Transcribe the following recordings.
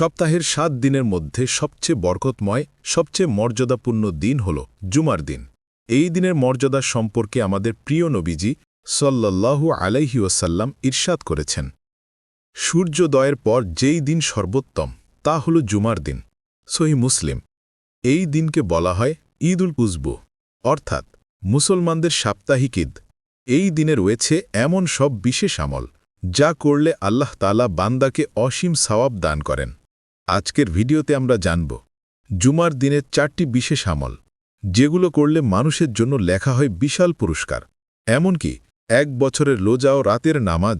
সপ্তাহের সাত দিনের মধ্যে সবচেয়ে বরকতময়, সবচেয়ে মর্যাদাপূর্ণ দিন হল জুমার দিন। এই দিনের মর্যাদা সম্পর্কে আমাদের প্রিয় নবীজি সল্লাল্লাহু আলাইহি ওসাল্লাম ইরশাদ করেছেন। সূর্যোদয়ের পর যেই দিন সর্বোত্তম, তা হল জুমার দিন। সহি মুসলিম। এই দিনকে বলা হয় ঈদ উল অর্থাৎ মুসলমানদের সাপ্তাহিক ঈদ। এই দিনে রয়েছে এমন সব বিশেষ আমল, যা করলে আল্লাহ তালা বান্দাকে অসীম সওয়াব দান করেন। আজকের ভিডিওতে আমরা জানব, জুমার দিনের চারটি বিশেষ আমল, যেগুলো করলে মানুষের জন্য লেখা হয় বিশাল পুরস্কার। এমনকি, এক বছরের লোজা ও রাতের নামাজ,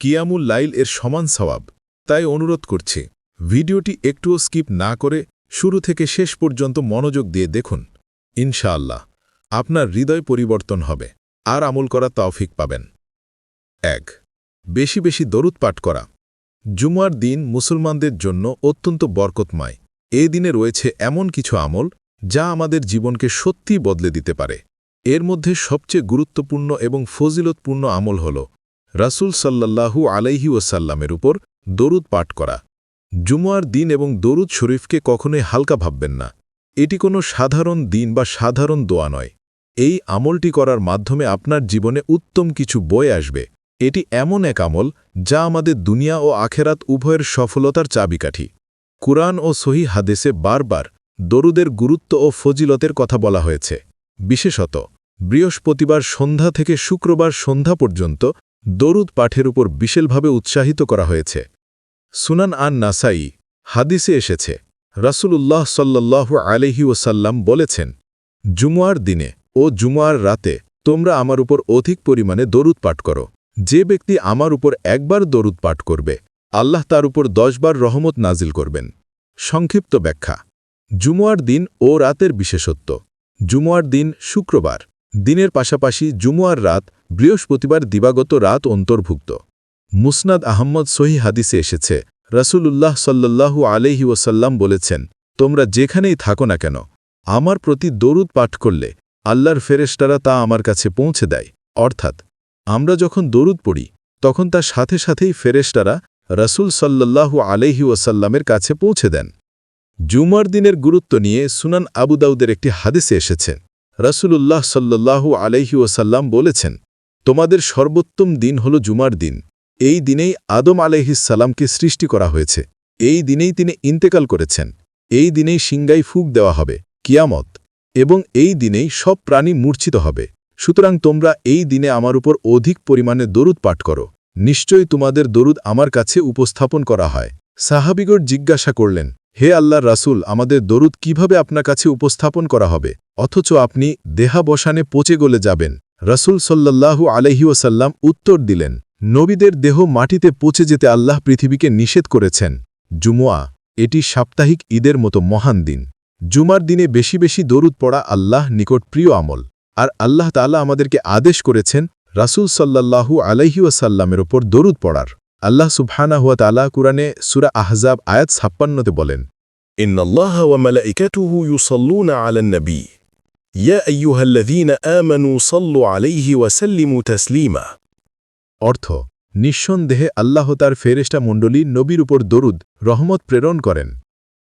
কিয়ামুল লাইল এর সমান সওয়াব। তাই অনুরোধ করছে, ভিডিওটি একটুও স্কিপ না করে শুরু থেকে শেষ পর্যন্ত মনোযোগ দিয়ে দেখুন। ইনশাআল্লাহ, আপনার হৃদয় পরিবর্তন হবে, আর আমল করা তৌফিক পাবেন। এক, বেশি বেশি দরুদ পাঠ করা। জুমার দিন মুসলমানদের জন্য অত্যন্ত বরকতময়। এ দিনে রয়েছে এমন কিছু আমল, যা আমাদের জীবনকে সত্যিই বদলে দিতে পারে। এর মধ্যে সবচেয়ে গুরুত্বপূর্ণ এবং ফজিলতপূর্ণ আমল হল রাসূল সাল্লাল্লাহু আলাইহি ওসাল্লামের উপর দরুদ পাঠ করা। জুমুয়ার দিন এবং দরুদ শরীফকে কখনোই হালকা ভাববেন না। এটি কোনো সাধারণ দিন বা সাধারণ দোয়া নয়। এই আমলটি করার মাধ্যমে আপনার জীবনে উত্তম কিছু বয়ে আসবে। এটি এমন এক আমল যা আমাদের দুনিয়া ও আখেরাত উভয়ের সফলতার চাবিকাঠি। কুরআন ও সহি হাদেসে বারবার দরুদের গুরুত্ব ও ফজিলতের কথা বলা হয়েছে। বিশেষত, বৃহস্পতিবার সন্ধ্যা থেকে শুক্রবার সন্ধ্যা পর্যন্ত দরুদ পাঠের উপর বিশেষভাবে উৎসাহিত করা হয়েছে। সুনান আন নাসাই হাদিসে এসেছে, রাসূলুল্লাহ সাল্লাল্লাহু আলহি ওসাল্লাম বলেছেন, জুমুয়ার দিনে ও জুমুয়ার রাতে তোমরা আমার উপর অধিক পরিমাণে দরুদ পাঠ করো। যে ব্যক্তি আমার উপর একবার দরুদ পাঠ করবে, আল্লাহ তার উপর দশবার রহমত নাজিল করবেন। সংক্ষিপ্ত ব্যাখ্যা। জুমুয়ার দিন ও রাতের বিশেষত্ব। জুমুয়ার দিন শুক্রবার। দিনের পাশাপাশি জুমুয়ার রাত বৃহস্পতিবার দিবাগত রাত অন্তর্ভুক্ত। মুসনাদ আহম্মদ সহি হাদিসে এসেছে, রসুলুল্লাহ সাল্লাল্লাহু আলহি ওসাল্লাম বলেছেন, তোমরা যেখানেই থাকো না কেন, আমার প্রতি দরুদ পাঠ করলে, আল্লাহর ফেরেস্টারা তা আমার কাছে পৌঁছে দেয়। অর্থাৎ আমরা যখন দরুদ পড়ি, তখন তার সাথে সাথেই ফেরেস্টারা রসুল সাল্লাল্লাহু আলহি ওসাল্লামের কাছে পৌঁছে দেন। জুমার দিনের গুরুত্ব নিয়ে সুনান আবুদাউদের একটি হাদিসে এসেছে। রসুলুল্লাহ সাল্লাল্লাহু আলহি ওসাল্লাম বলেছেন, তোমাদের সর্বোত্তম দিন হল জুমার দিন। এই দিনেই আদম আলহিসাল্লামকে সৃষ্টি করা হয়েছে। এই দিনেই তিনি ইন্তেকাল করেছেন। এই দিনেই সিংগাই ফুক দেওয়া হবে, কিয়ামত। এবং এই দিনেই সব প্রাণী মূর্ছিত হবে। সুতরাং তোমরা এই দিনে আমার উপর অধিক পরিমাণে দরুদ পাঠ করো। নিশ্চয়ই তোমাদের দরুদ আমার কাছে উপস্থাপন করা হয়। সাহাবিগর জিজ্ঞাসা করলেন, হে আল্লাহ রাসুল, আমাদের দরুদ কীভাবে আপনার কাছে উপস্থাপন করা হবে? অথচ আপনি দেহাবসানে পচে গলে যাবেন। রাসুল সাল্লাল্লাহু আলহিউসাল্লাম উত্তর দিলেন, নবীদের দেহ মাটিতে পচে যেতে আল্লাহ পৃথিবীকে নিষেধ করেছেন। জুমুয়া, এটি সাপ্তাহিক ঈদের মতো মহান দিন। জুমার দিনে বেশি বেশি দরুদ পড়া আল্লাহ নিকট প্রিয় আমল। আর আল্লাহ তালা আমাদেরকে আদেশ করেছেন রাসুল সাল্লাহু আলহিউসাল্লামের ওপর দরুদ পড়ার। আল্লাহ সুবহানা হুয়া তালা কুরানে সুরা আহজাব আয়াত ছাপ্পান্নতে বলেন অর্থ, নিঃসন্দেহে আল্লাহ তার ফেরেস্টা মণ্ডলী নবীর উপর দরুদ, রহমত প্রেরণ করেন।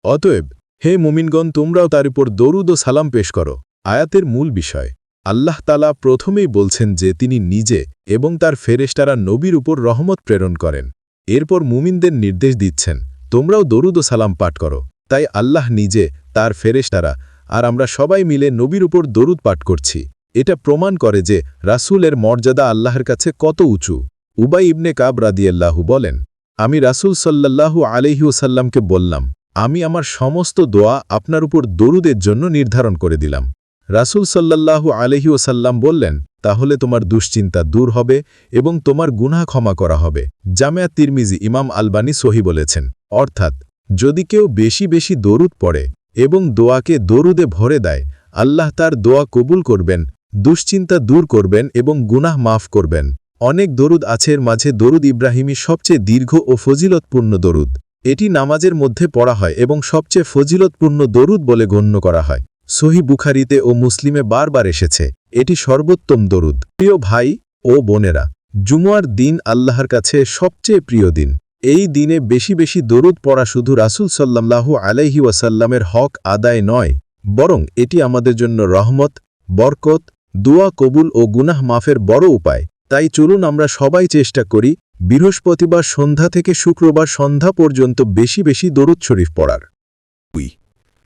অতএব, হে মুমিনগণ তোমরাও তার উপর দরুদ ও সালাম পেশ করো, আয়াতের মূল বিষয়। আল্লাহ তালা প্রথমেই বলছেন যে তিনি নিজে এবং তার ফেরেস্টারা নবীর উপর রহমত প্রেরণ করেন। এরপর মুমিনদের নির্দেশ দিচ্ছেন, তোমরাও দরুদ ও সালাম পাঠ করো। তাই আল্লাহ নিজে, তার ফেরেস্টারা আর আমরা সবাই মিলে নবীর উপর দরুদ পাঠ করছি। এটা প্রমাণ করে যে রাসূলের মর্যাদা আল্লাহর কাছে কত উঁচু। উবাই ইবনে কাব রাদিয়াল্লাহু বলেন, আমি রাসূল সাল্লাল্লাহু আলহিউসাল্লামকে বললাম, আমি আমার সমস্ত দোয়া আপনার উপর দরুদের জন্য নির্ধারণ করে দিলাম। রাসূল সাল্লাল্লাহু আলহি ওসাল্লাম বললেন, তাহলে তোমার দুশ্চিন্তা দূর হবে এবং তোমার গুনাহ ক্ষমা করা হবে। জামেয়া তিরমিজি, ইমাম আলবানি সহি বলেছেন, অর্থাৎ, যদি কেউ বেশি বেশি দরুদ পড়ে এবং দোয়াকে দরুদে ভরে দেয়, আল্লাহ তার দোয়া কবুল করবেন, দুশ্চিন্তা দূর করবেন এবং গুনাহ মাফ করবেন। অনেক দরুদ আছে এর মাঝে দরুদ ইব্রাহিমী সবচেয়ে দীর্ঘ ও ফজিলতপূর্ণ দরুদ। এটি নামাজের মধ্যে পড়া হয় এবং সবচেয়ে ফজিলতপূর্ণ দরুদ বলে গণ্য করা হয়। সহি বুখারিতে ও মুসলিমে বারবার এসেছে। এটি সর্বোত্তম দরুদ। প্রিয় ভাই ও বোনেরা, জুমুয়ার দিন আল্লাহর কাছে সবচেয়ে প্রিয় দিন। এই দিনে বেশি বেশি দরুদ পড়া শুধু রাসূল সাল্লাল্লাহু আলাইহি ওয়াসাল্লামের হক আদায় নয়, বরং এটি আমাদের জন্য রহমত, বরকত, দোয়া কবুল ও গুনাহ মাফের বড় উপায়। তাই চলুন আমরা সবাই চেষ্টা করি বৃহস্পতিবার সন্ধ্যা থেকে শুক্রবার সন্ধ্যা পর্যন্ত বেশি বেশি দরুদ শরীফ পড়ার।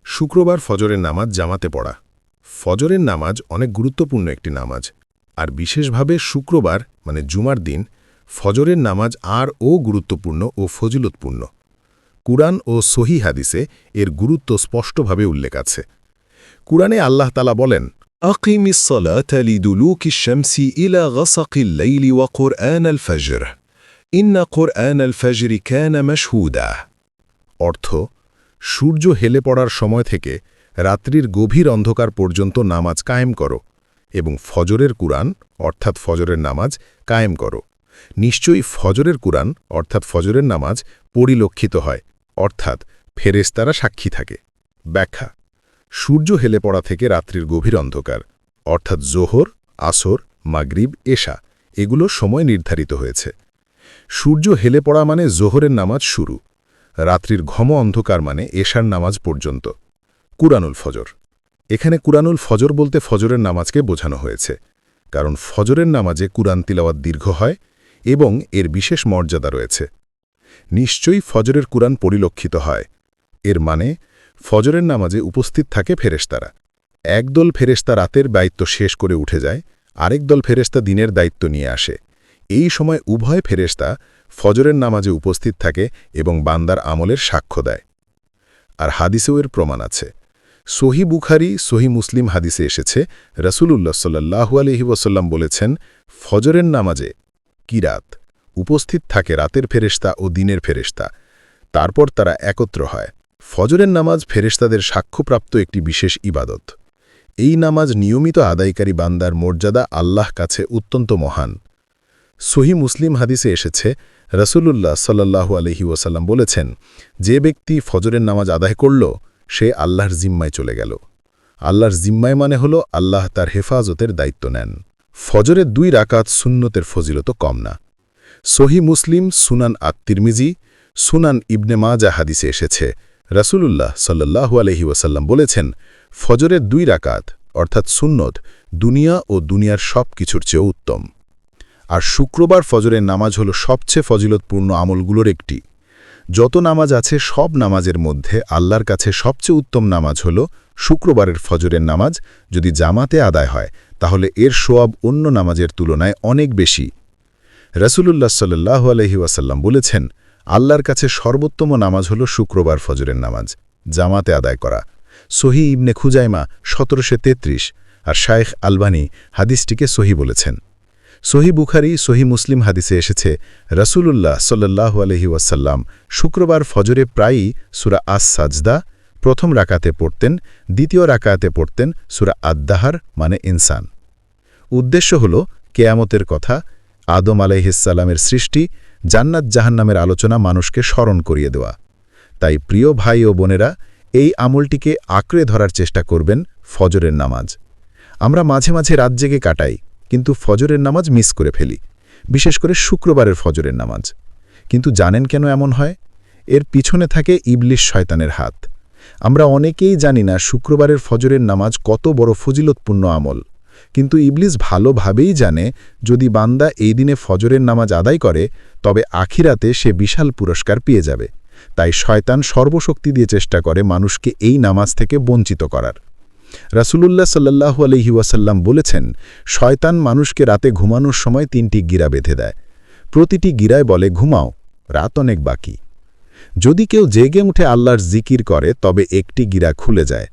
শুক্রবার ফজরের নামাজ জামাতে পড়া ফজরের নামাজ অনেক গুরুত্বপূর্ণ একটি নামাজ আর বিশেষভাবে শুক্রবার মানে জুমার দিন ফজরের নামাজ আর ও গুরুত্বপূর্ণ ও ফজিলতপূর্ণ কুরআন ও সহি হাদিসে এর গুরুত্ব স্পষ্টভাবে উল্লেখ আছে কুরআনে আল্লাহ তালা বলেন أقم الصلاة لدلوك الشمس إلى غسق الليل وقرآن الفجر إن قرآن الفجر كان مشهودا অর্থ সূর্য হেলে পড়ার সময় থেকে রাত্রির গভীর অন্ধকার পর্যন্ত নামাজ কায়েম করো এবং ফজরের কুরআন, অর্থাৎ ফজরের নামাজ, কায়েম করো। নিশ্চয়ই ফজরের কুরআন, অর্থাৎ ফজরের নামাজ, পরিলক্ষিত হয়, অর্থাৎ ফেরেস্তারা সাক্ষী থাকে। ব্যাখ্যা, সূর্য হেলে পড়া থেকে রাত্রির গভীর অন্ধকার, অর্থাৎ জোহর, আসর, মাগরিব, এশা, এগুলো সময় নির্ধারিত হয়েছে। সূর্য হেলে পড়া মানে জোহরের নামাজ শুরু। রাত্রির ঘম অন্ধকার মানে এশার নামাজ পর্যন্ত। কুরানুল ফজর। এখানে কুরানুল ফজর বলতে ফজরের নামাজকে বোঝানো হয়েছে, কারণ ফজরের নামাজে কুরআন তিলাওয়াত দীর্ঘ হয় এবং এর বিশেষ মর্যাদা রয়েছে। নিশ্চয়ই ফজরের কুরআন পরিলক্ষিত হয়। এর মানে ফজরের নামাজে উপস্থিত থাকে ফেরেশতারা। একদল ফেরেশতা রাতের দায়িত্ব শেষ করে উঠে যায়, আরেক দল ফেরেশতা দিনের দায়িত্ব নিয়ে আসে। এই সময় উভয় ফেরেশতা ফজরের নামাজে উপস্থিত থাকে এবং বান্দার আমলের সাক্ষ্য দেয়। আর হাদিসেও এর প্রমাণ আছে। সহি বুখারি, সহি মুসলিম হাদিসে এসেছে, রসুলুল্লাহ সাল্লাহু আলহি ওসাল্লাম বলেছেন, ফজরের নামাজে কিরাত উপস্থিত থাকে রাতের ফেরেশতা ও দিনের ফেরেশতা। তারপর তারা একত্র হয়। ফজরের নামাজ ফেরেশতাদের সাক্ষ্যপ্রাপ্ত একটি বিশেষ ইবাদত। এই নামাজ নিয়মিত আদায়কারী বান্দার মর্যাদা আল্লাহ কাছে অত্যন্ত মহান। সহি মুসলিম হাদিসে এসেছে, রসুলুল্লাহ সাল্লাহু আলহি ওসাল্লাম বলেছেন, যে ব্যক্তি ফজরের নামাজ আদায় করল, সে আল্লাহর জিম্মায় চলে গেল। আল্লাহর জিম্মায় মানে হল আল্লাহ তার হেফাজতের দায়িত্ব নেন। ফজরের দুই রাকাত সুন্নতের ফজিলত কম না। সহি মুসলিম সুনান আত্মিরমিজি সুনান ইবনে মাজা হাদিসে এসেছে, রসুলুল্লাহ সাল্লাহু আলহি ওসাল্লাম বলেছেন, ফজরের দুই রাকাত, অর্থাৎ সুন্নত, দুনিয়া ও দুনিয়ার সব কিছুর চেয়েও উত্তম। আর শুক্রবার ফজরের নামাজ হল সবচেয়ে ফজিলতপূর্ণ আমলগুলোর একটি। যত নামাজ আছে সব নামাজের মধ্যে আল্লাহর কাছে সবচেয়ে উত্তম নামাজ হল শুক্রবারের ফজরের নামাজ। যদি জামাতে আদায় হয়, তাহলে এর সোয়াব অন্য নামাজের তুলনায় অনেক বেশি। রসুলুল্লাহ সাল্লাহ আলহি ওয়াসাল্লাম বলেছেন, আল্লাহর কাছে সর্বোত্তম নামাজ হল শুক্রবার ফজরের নামাজ, জামাতে আদায় করা। সহি ইবনে খুজাইমা সতেরোশো তেত্রিশ আর শায়েখ আলবানি হাদিসটিকে সহি বলেছেন। সহি বুখারি, সহি মুসলিম হাদিসে এসেছে, রসুলুল্লাহ সাল্লাহ আলহি ওয়াসাল্লাম শুক্রবার ফজরে প্রায়ই সুরা আস সাজদা প্রথম রাকাতে পড়তেন, দ্বিতীয় রাকাতে পড়তেন সুরা আদ্দাহার মানে ইনসান। উদ্দেশ্য হল কেয়ামতের কথা, আদম আলাইহিসাল্লামের সৃষ্টি, জান্নাত জাহান্নামের আলোচনা মানুষকে স্মরণ করিয়ে দেওয়া। তাই প্রিয় ভাই ও বোনেরা, এই আমলটিকে আঁকড়ে ধরার চেষ্টা করবেন ফজরের নামাজ। আমরা মাঝে মাঝে রাত জেগে কাটাই কিন্তু ফজরের নামাজ মিস করে ফেলি, বিশেষ করে শুক্রবারের ফজরের নামাজ। কিন্তু জানেন কেন এমন হয়? এর পিছনে থাকে ইবলিশ শয়তানের হাত। আমরা অনেকেই জানি না শুক্রবারের ফজরের নামাজ কত বড় ফজিলতপূর্ণ আমল। কিন্তু ইবলিস ভালোভাবেই জানে, যদি বান্দা এই দিনে ফজরের নামাজ আদায় করে, তবে আখিরাতে সে বিশাল পুরস্কার পেয়ে যাবে। তাই শয়তান সর্বশক্তি দিয়ে চেষ্টা করে মানুষকে এই নামাজ থেকে বঞ্চিত করার। রাসুলুল্লাহ সাল্লাহু আলহি ওয়াসাল্লাম বলেছেন, শয়তান মানুষকে রাতে ঘুমানোর সময় তিনটি গিরা বেঁধে দেয়। প্রতিটি গিরায় বলে, ঘুমাও, রাত অনেক বাকি। যদি কেউ জেগে উঠে আল্লাহর জিকির করে, তবে একটি গিরা খুলে যায়।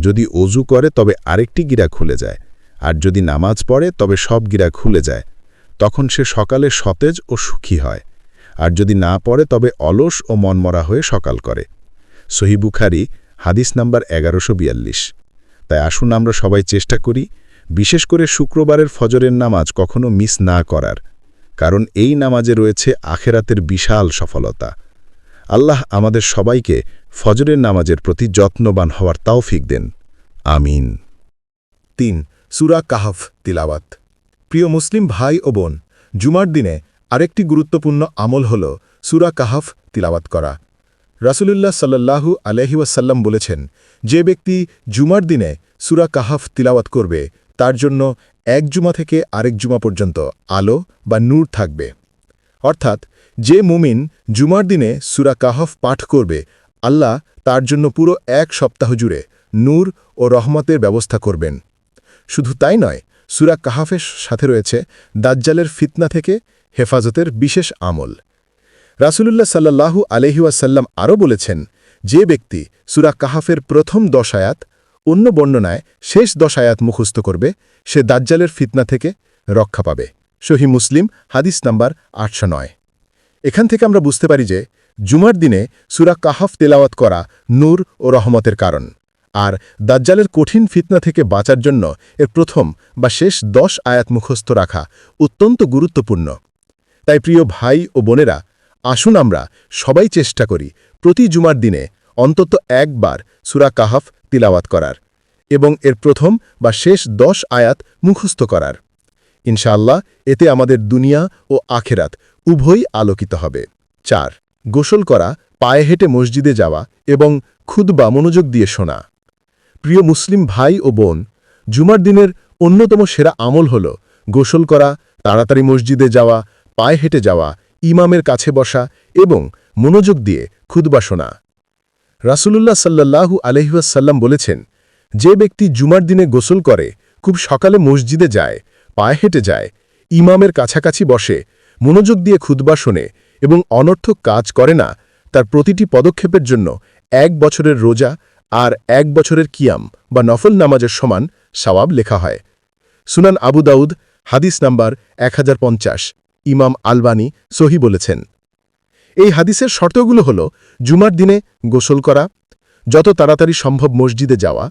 যদি অজু করে, তবে আরেকটি গিরা খুলে যায়। আর যদি নামাজ পড়ে, তবে সব গিরা খুলে যায়। তখন সে সকালে সতেজ ও সুখী হয়। আর যদি না পড়ে, তবে অলস ও মনমরা হয়ে সকাল করে। সহিবুখারি হাদিস নাম্বার এগারোশো বিয়াল্লিশ। তাই আসুন আমরা সবাই চেষ্টা করি, বিশেষ করে শুক্রবারের ফজরের নামাজ কখনো মিস না করার, কারণ এই নামাজে রয়েছে আখেরাতের বিশাল সফলতা। আল্লাহ আমাদের সবাইকে ফজরের নামাজের প্রতি যত্নবান হওয়ার তাওফিক দেন। আমিন। তিন, সুরা কাহফ তিলাওয়াত। প্রিয় মুসলিম ভাই ও বোন, জুমার দিনে আরেকটি গুরুত্বপূর্ণ আমল হল সুরা কাহাফ তিলাওয়াত করা। রাসুলুল্লাহ সাল্লাল্লাহু আলহি ওয়াসাল্লাম বলেছেন, যে ব্যক্তি জুমার দিনে সুরা কাহাফ তিলাওয়াত করবে, তার জন্য এক জুমা থেকে আরেক জুমা পর্যন্ত আলো বা নূর থাকবে। অর্থাৎ, যে মুমিন জুমার দিনে সুরা কাহফ পাঠ করবে, আল্লাহ তার জন্য পুরো এক সপ্তাহ জুড়ে নূর ও রহমতের ব্যবস্থা করবেন। শুধু তাই নয়, সুরা কাহাফের সাথে রয়েছে দাজ্জালের ফিতনা থেকে হেফাজতের বিশেষ আমল। রাসুলুল্লাহ সাল্লাল্লাহু আলহিউসাল্লাম আরও বলেছেন, যে ব্যক্তি সুরা কাহাফের প্রথম দশ আয়াত, অন্য বর্ণনায় শেষ দশ আয়াত মুখস্থ করবে, সে দাজ্জালের ফিতনা থেকে রক্ষা পাবে। সহি মুসলিম, হাদিস নাম্বার আটশো নয়। এখান থেকে আমরা বুঝতে পারি যে, জুমার দিনে সুরা কাহাফ তেলাওয়াত করা নূর ও রহমতের কারণ, আর দাজ্জালের কঠিন ফিতনা থেকে বাঁচার জন্য এর প্রথম বা শেষ দশ আয়াত মুখস্থ রাখা অত্যন্ত গুরুত্বপূর্ণ। তাই প্রিয় ভাই ও বোনেরা আসুন আমরা সবাই চেষ্টা করি প্রতি জুমার দিনে অন্তত একবার সুরা কাহাফ তিলাওয়াত করার এবং এর প্রথম বা শেষ দশ আয়াত মুখস্থ করার। ইনশাআল্লাহ, এতে আমাদের দুনিয়া ও আখেরাত উভয়ই আলোকিত হবে। চার, গোসল করা, পায়ে হেঁটে মসজিদে যাওয়া এবং খুদবা মনোযোগ দিয়ে শোনা। প্রিয় মুসলিম ভাই ও বোন, জুমার দিনের অন্যতম সেরা আমল হল গোসল করা, তাড়াতাড়ি মসজিদে যাওয়া, পায়ে হেঁটে যাওয়া ইমামের কাছে বসা এবং মনোযোগ দিয়ে খুদবা শোনা। রাসূলুল্লাহ সাল্লাল্লাহু আলহিউসাল্লাম বলেছেন, যে ব্যক্তি জুমার দিনে গোসল করে, খুব সকালে মসজিদে যায়, পায়ে হেঁটে যায়, ইমামের কাছাকাছি বসে, মনোযোগ দিয়ে খুদবা শোনে এবং অনর্থক কাজ করে না, তার প্রতিটি পদক্ষেপের জন্য এক বছরের রোজা আর এক বছরের কিয়াম বা নফল নামাজের সমান সওয়াব লেখা হয়। সুনান আবু দাউদ, হাদিস নাম্বার এক হাজার পঞ্চাশ। ইমাম আলবানি সহি বলেছেন। এই হাদিসের শর্তগুলো হল, জুমার দিনে গোসল করা, যত তাড়াতাড়ি সম্ভব মসজিদে যাওয়া,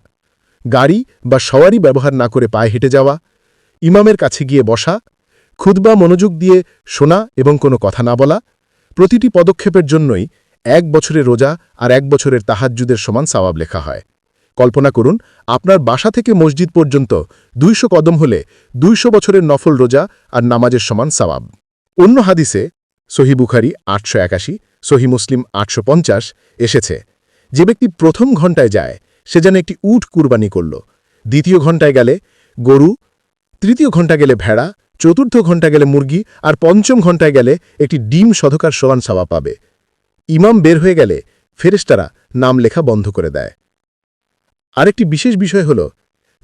গাড়ি বা সওয়ারি ব্যবহার না করে পায়ে হেঁটে যাওয়া, ইমামের কাছে গিয়ে বসা খুদবা মনোযোগ দিয়ে শোনা এবং কোনো কথা না বলা, প্রতিটি পদক্ষেপের জন্যই এক বছরের রোজা আর এক বছরের তাহাজ্জুদের সমান সাওয়াব লেখা হয়। কল্পনা করুন, আপনার বাসা থেকে মসজিদ পর্যন্ত দুইশো কদম হলে দুইশো বছরের নফল রোজা আর নামাজের সমান সাওয়াব। অন্য হাদিসে সহি বুখারি আটশো একাশি, সহি মুসলিম আটশো পঞ্চাশ এসেছে, যে ব্যক্তি প্রথম ঘণ্টায় যায়, সে যেন একটি উট কুরবানি করল। দ্বিতীয় ঘণ্টায় গেলে গরু, তৃতীয় ঘণ্টা গেলে ভেড়া, চতুর্থ ঘণ্টা গেলে মুরগি আর পঞ্চম ঘণ্টায় গেলে একটি ডিম সধকার সমান সাওয়া পাবে। ইমাম বের হয়ে গেলে ফেরেস্তারা নাম লেখা বন্ধ করে দেয়। আরেকটি বিশেষ বিষয় হল,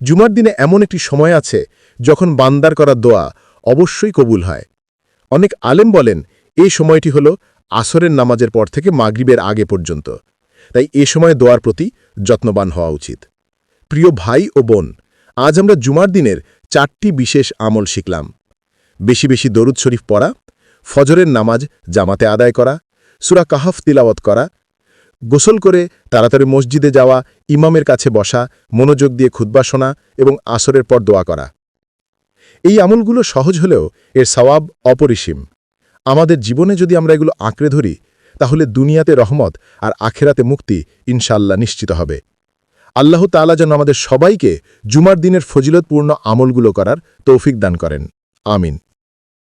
জুমার দিনে এমন একটি সময় আছে যখন বান্দার করা দোয়া অবশ্যই কবুল হয়। অনেক আলেম বলেন, এই সময়টি হল আসরের নামাজের পর থেকে মাগরিবের আগে পর্যন্ত। তাই এ সময় দোয়ার প্রতি যত্নবান হওয়া উচিত। প্রিয় ভাই ও বোন, আজ আমরা জুমার দিনের চারটি বিশেষ আমল শিখলাম। বেশি বেশি দরুদ শরীফ পড়া, ফজরের নামাজ জামাতে আদায় করা, সুরা কাহাফ তিলাওয়াত করা, গোসল করে তাড়াতাড়ি মসজিদে যাওয়া, ইমামের কাছে বসা, মনোযোগ দিয়ে খুদ্া শোনা এবং আসরের পর দোয়া করা। এই আমলগুলো সহজ হলেও এর সওয়াব অপরিসীম। আমাদের জীবনে যদি আমরা এগুলো আঁকড়ে ধরি, তাহলে দুনিয়াতে রহমত আর আখেরাতে মুক্তি ইনশাল্লাহ নিশ্চিত হবে। আল্লাহ তালা যেন আমাদের সবাইকে জুমার দিনের ফজিলতপূর্ণ আমলগুলো করার তৌফিক দান করেন। আমিন।